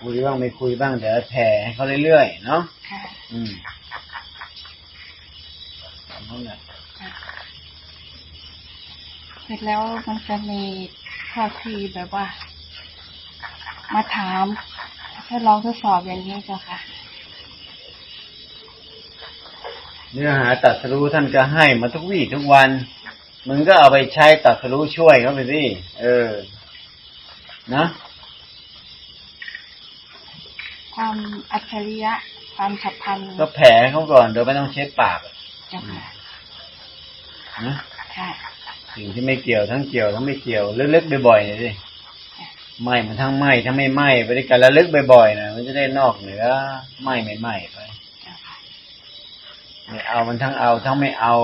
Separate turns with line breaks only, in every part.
คุยบ้างไม่คุยบ้างเดี๋ยวแผ่ให้เขาเรื่อยๆเนาะ
ค่ะ
อืมตามนั้นแหละ
เสร็จแล้วมันจะมีข้อที่แบบว่า มาถามให้ลองทดสอบอย่างนี้เจ้าค่ะ
เนื้อหาตัดสรู้ท่านก็ให้มาทุกวี่ทุกวัน มึงก็เอาไปใช้ตัดสรู้ช่วยเขาไปสิเออ นะ
ความอัจฉริยะ ความฉับพลัน
ก็แผ่ให้เขาก่อนโดยไม่ต้องเช็ดปาก
เจ้าค่ะ
นะ
ค่ะ
สิ่งที่ไม่เกี่ยวทั้งเกี่ยวทั้งไม่เกี่ยวลึกๆบ่อยๆหน่อยสิไหม้มันทั้งไหม้ทั้งไม่ไหม้ไปด้วยกันระลึกบ่อยๆนะมันจะได้นอกเหนือไหม้ไม่ไหม้ไป
เจ้าค่ะ
ไม่เอามันทั้งเอาทั้งไม่เอา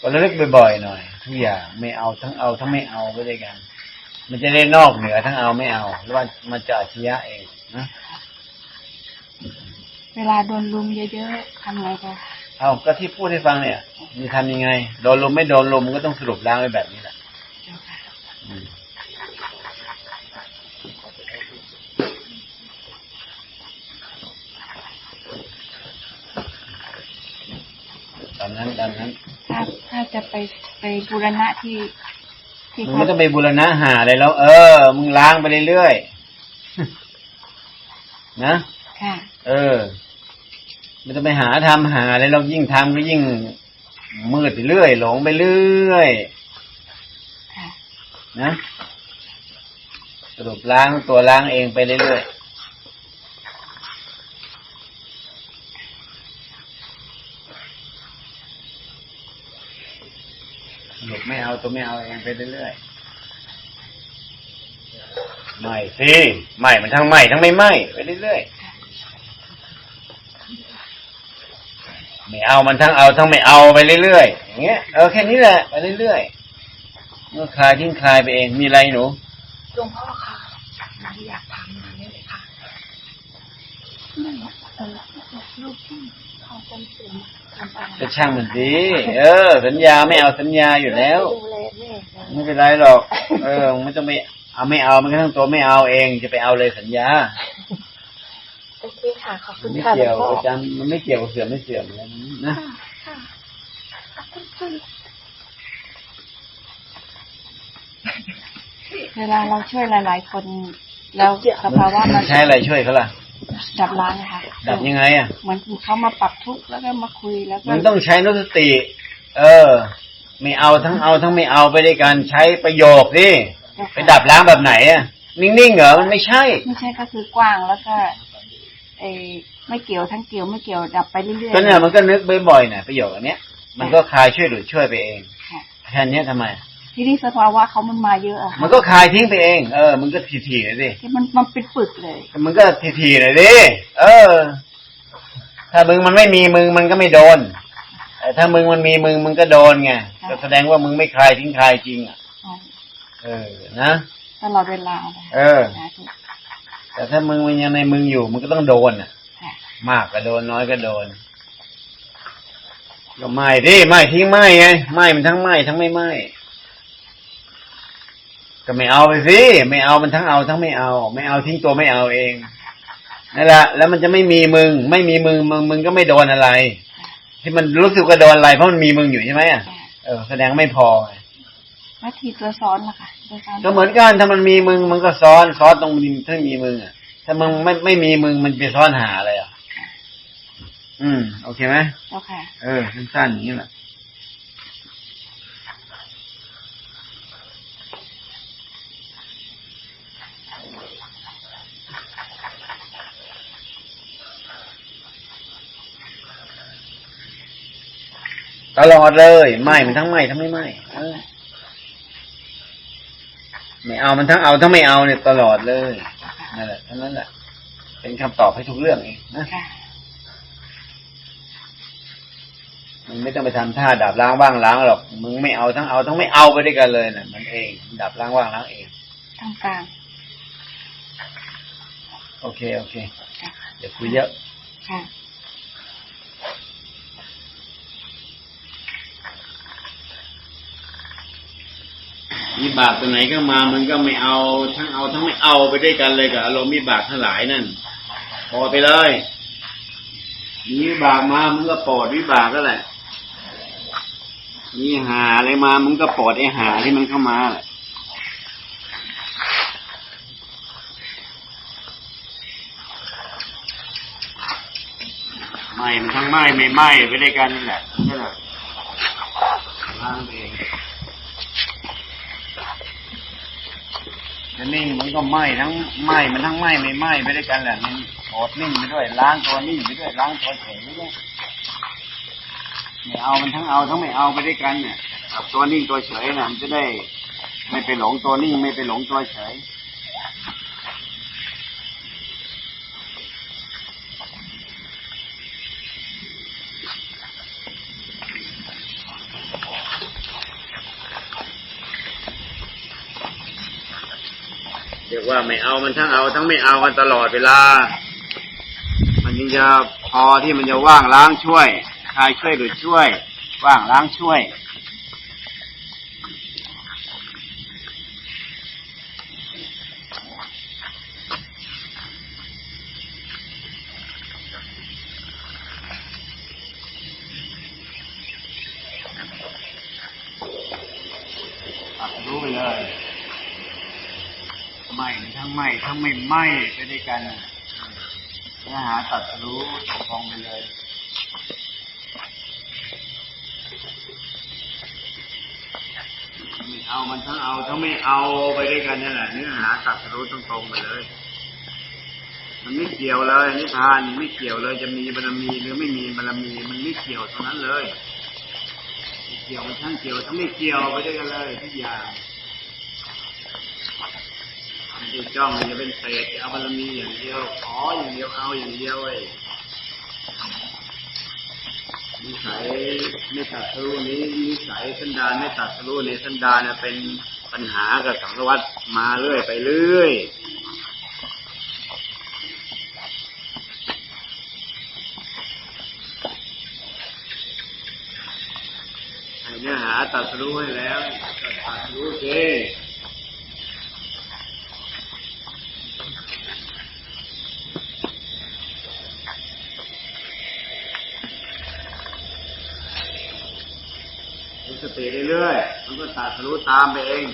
ก็ระลึกบ่อยๆหน่อย ทุกอย่างไม่เอาทั้งเอาทั้งไม่เอาไปด้วยกัน มันจะได้นอกเหนือทั้งเอาไม่เอาหรือว่ามันจะอาชญะเองนะ
เวลาโดนลุมเยอะๆทำไงเจ้าค่ะ
เอาก็ที่พูดให้ฟังเนี่ยมีทำยังไง โดนลมไม่โดนลมก็ต้องสรุปล้างไว้แบบนี้แหละ
เจ้าค่ะ
อืมตามนั้นตามนั้น
ถ้าถ้าจะไปไปบูรณะที่ที่
มึง
เขา
ไม่ต้องไปบูรณะหาอะไรแล้ว เออ มึงล้างไปเรื่อยๆนะ
ค่ะ
เออไม่ต้องไปหาทำหาอะไรเรายิ่งทำก็ยิ่งมืดไปเรื่อย หลงไปเรื่อย
ค่ะ
นะสรุปล้างตัวล้างเองไปเรื่อยๆสรุปไม่เอาตัวไม่เอาเองไปเรื่อยๆไม่สิไม่มันทั้งไม่ทั้งไม่ไม่ไปเรื่อยๆ ไม่เอามันทั้งเอาทั้งไม่เอาไปเรื่อยๆอย่างเงี้ยเออแค่นี้แหละไปเรื่อยๆเมื่อคลายทิ้งคลายไปเองมีอะไรหนู
หลวงพ่อค่ะหนูอยากถามมาเนี่ยเลยค่ะนี่เออลูกที่เขาจำเป็นทำอะไร
ก็ช่างมันสิเออ สัญญาไม่เอาสัญญาอยู่แล้ว
ดูแลแม่นะ
ไม่เป็นไรหรอก เออไม่ต้องไปเอาไม่เอามันก็ทั้งตัวไม่เอาเองจะไปเอาเลยสัญญา
โอเคค่ะขอบคุ
มัน
ณ
ไม่
ค่ะหล
เกี่ยวว
งพ่อ
อาจารย์มันไม่เกี่ยวกับเสื่อมไม่เสื่อมเลยนะ
ค่ะค่ะขอบคุณค่ะ
เวลาเราช่วยหลาย ๆ คนแล้วสภาวะมัน
ใช้อะไรช่วยเขาล่ะ
ดับล้างนะคะ
ดับยังไงอะ
เหมือนเขามาปรับทุกข์แล้วก็มาคุยแล้วก็
มันต้องใช้นุสติ เออ ไม่เอาทั้งเอาทั้งไม่เอาไปด้วยกันใช้ประโยคสิไปดับล้างแบบไหนอะนิ่งๆเหรอมันไม่ใช่
ไม่ใช่ก็คือกว้างแล้วก็ เออไม่เกี่ยวทั้งเกี่ยวไม่เกี่ยวดับไปเรื่อยๆ
ก็เนี่ยมันก็นึกบ่อยๆน่ะประโยคอันเนี้ย มันก็คลายช่วยหรือช่วยไปเอง
ค่ะ
แค่เนี้ยทำไม
ทีนี้สภาวะเขามันมาเยอะอะค่ะ
มันก็คลายทิ้งไปเอง เออ มันก็ทีๆหน่อยสิ
ที่มันมันเป็นปึกเลย
มันก็ทีๆหน่อยดิ เออ ถ้ามึงมันไม่มีมึงมันก็ไม่โดน แต่ถ้ามึงมันมีมึงมึงก็โดนไงก็แสดงว่ามึงไม่คลายทิ้งคลายจริงอะ
อ๋อ
เออ นะ
ตลอดเวลาเลย
เออ
สาธุ
แต่ถ้ามึงมันยังในมึงอยู่มึงก็ต้องโดนอะ
ค่ะ
มากก็โดนน้อยก็โดนก็ไม่ดิไม่ทิ้งไม่ไงไม่มันทั้งไม่ทั้งไม่ไม่ก็ไม่เอาไปสิไม่เอามันทั้งเอาทั้งไม่เอา ไม่เอาทิ้งตัวไม่เอาเองนั่นแหละแล้วมันจะไม่มีมึง ไม่มีมึงมึงมึงก็ไม่โดนอะไร ที่มันรู้สึกว่าโดนอะไรเพราะมันมีมึงอยู่ใช่ไหมอะ
ค่ะ
เออแสดงไม่พอไง
แล้วทีตัวซ้อนล่ะค่ะตัวซ้อน
ก็เหมือนกันถ้ามันมีมึงมันก็ซ้อนซ้อนตรงมีถ้ามีมึงอะ ถ้ามึงไม่ไม่มีมึงมันไปซ้อนหาอะไรอะ อืม โอเคไหม
เจ้าค่ะ
เออสั้นๆอย่างนี้แหละตลอดเลยไหมมันทั้งไหมทั้งไม่ไหมเออ ไม่เอามันทั้งเอาทั้งไม่เอาเนี่ยตลอดเลยนั่นแหละเท่านั้นแหละเป็นคำตอบให้ทุกเรื่องเองนะ
ค่ะ
มึงไม่ต้องไปทำท่าดับล้างว่างล้างหรอกมึงไม่เอาทั้งเอาทั้งไม่เอาไปด้วยกันเลยนะมันเอง ดับล้างว่างล้างเอง
ทางกลาง
โอเคโอเค
ค่ะ
เดี๋ยวคุยเยอะ
ค่ะ
วิบากตัวไหนก็มามันก็ไม่เอา ทั้งเอาทั้งไม่เอาไปด้วยกันเลยกับอารมณ์วิบากทั้งหลายนั่นปอไปเลยมีวิบากมามึงก็ปลดวิบากก็แหละมีหาอะไรมามึงก็ปลดไอ้หาที่มันเข้ามาแหละไม่มันทั้งไม้ไม่ไม้ไปด้วยกันนี่แหละนี่แหละล้างเอง จะนิ่งมันก็ไหม้ทั้งไหม้มันทั้งไหม้ไม่ไหม้ไปด้วยกันแหละมันอดนิ่งไปด้วยล้างตัวนิ่งไปด้วยล้างตัวเฉยไปด้วยไม่เอามันทั้งเอาทั้งไม่เอาไปด้วยกันเนี่ยตัวนิ่งตัวเฉยน่ะมันจะได้ ไม่ไปหลงตัวนิ่งไม่ไปหลงตัวเฉย เรียกว่าไม่เอามันทั้งเอา ทั้งไม่เอากันตลอดเวลา มันยังจะพอที่มันจะว่างล้างช่วยชายช่วยหรือช่วย ว่างล้างช่วย ตัดรู้ไปเลย ไหม่ทั้งไหม่ทั้งไม่ไหม่ไปด้วยกันเนื้อหาตัดรู้ตกลงไปเลยไม่เอามันทั้งเอาทั้งไม่เอาไปด้วยกันนั่นแหละเนื้อหาตัดรู้ตรงๆไปเลย มันไม่เกี่ยวเลยนิพพานไม่เกี่ยวเลย จะมีบารมีหรือไม่มีบารมี มันไม่เกี่ยวตรงนั้นเลย เกี่ยวทั้งเกี่ยวทั้งไม่เกี่ยวไปด้วยกันเลยทุกอย่าง ไม่ได้จ้องจะเป็นเศษจะเอาบารมีอย่างเดียวขออย่างเดียวเอาอย่างเดียวเว้ยนิสัยไม่ตัดสู้นี้นิสัยสันดานไม่ตัดสู้ในสันดานเนี่ยเป็นปัญหากับสังสารวัฏมาเรื่อยไปเรื่อยให้เนื้อหาตัดสรู้ให้แล้วตัดสรู้เจมีสติเรื่อยๆ มันก็ ตัดสรู้ตามไปเอง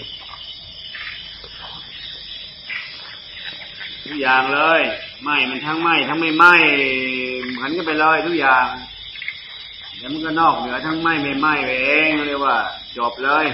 ทุกอย่างเลยไหมมันทั้งไหมทั้งไม่ไหมเหมือนกันไปเลยทุกอย่างเดี๋ยวมันก็นอกเหนือทั้งไหมไม่ไหมไปเองเรียกว่า จบเลย